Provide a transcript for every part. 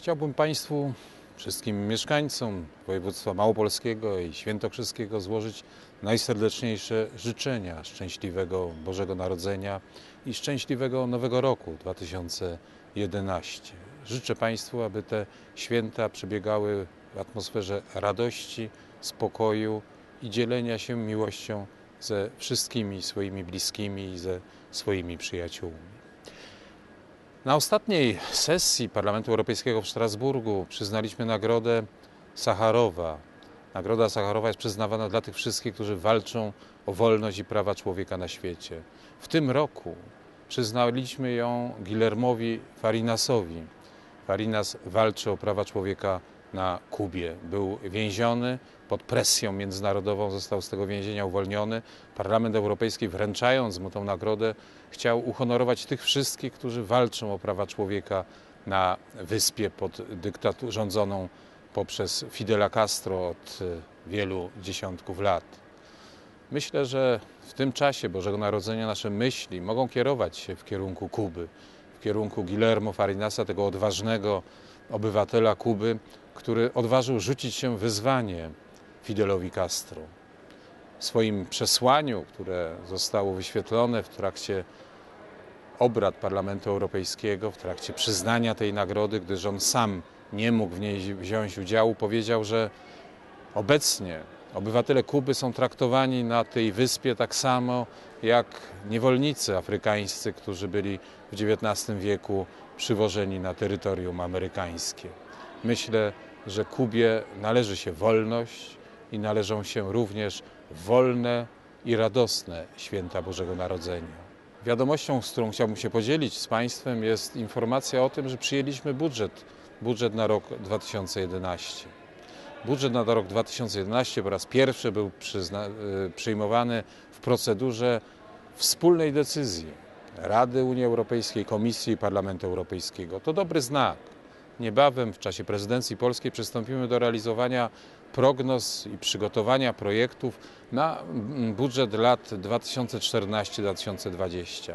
Chciałbym Państwu, wszystkim mieszkańcom województwa małopolskiego i świętokrzyskiego złożyć najserdeczniejsze życzenia szczęśliwego Bożego Narodzenia i szczęśliwego Nowego Roku 2011. Życzę Państwu, aby te święta przebiegały w atmosferze radości, spokoju i dzielenia się miłością ze wszystkimi swoimi bliskimi i ze swoimi przyjaciółmi. Na ostatniej sesji Parlamentu Europejskiego w Strasburgu przyznaliśmy nagrodę Sacharowa. Nagroda Sacharowa jest przyznawana dla tych wszystkich, którzy walczą o wolność i prawa człowieka na świecie. W tym roku przyznaliśmy ją Guillermowi Farinasowi. Farinas walczy o prawa człowieka na Kubie. Był więziony pod presją międzynarodową, został z tego więzienia uwolniony. Parlament Europejski, wręczając mu tę nagrodę, chciał uhonorować tych wszystkich, którzy walczą o prawa człowieka na wyspie pod dyktatu- rządzoną poprzez Fidela Castro od e, wielu dziesiątków lat. Myślę, że w tym czasie Bożego Narodzenia nasze myśli mogą kierować się w kierunku Kuby, w kierunku Guillermo Farinasa, tego odważnego obywatela Kuby, który odważył rzucić się wyzwanie Fidelowi Castro. W swoim przesłaniu, które zostało wyświetlone w trakcie obrad Parlamentu Europejskiego, w trakcie przyznania tej nagrody, gdyż on sam nie mógł w niej wziąć udziału, powiedział, że obecnie obywatele Kuby są traktowani na tej wyspie tak samo jak niewolnicy afrykańscy, którzy byli w XIX wieku przywożeni na terytorium amerykańskie. Myślę, że Kubie należy się wolność i należą się również wolne i radosne święta Bożego Narodzenia. Wiadomością, z którą chciałbym się podzielić z Państwem, jest informacja o tym, że przyjęliśmy budżet, budżet na rok 2011. Budżet na rok 2011 po raz pierwszy był y, przyjmowany w procedurze wspólnej decyzji Rady Unii Europejskiej, Komisji i Parlamentu Europejskiego. To dobry znak. Niebawem w czasie prezydencji polskiej przystąpimy do realizowania prognoz i przygotowania projektów na mm, budżet lat 2014-2020.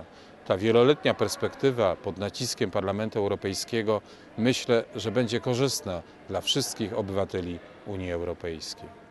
Ta wieloletnia perspektywa pod naciskiem Parlamentu Europejskiego myślę, że będzie korzystna dla wszystkich obywateli Unii Europejskiej.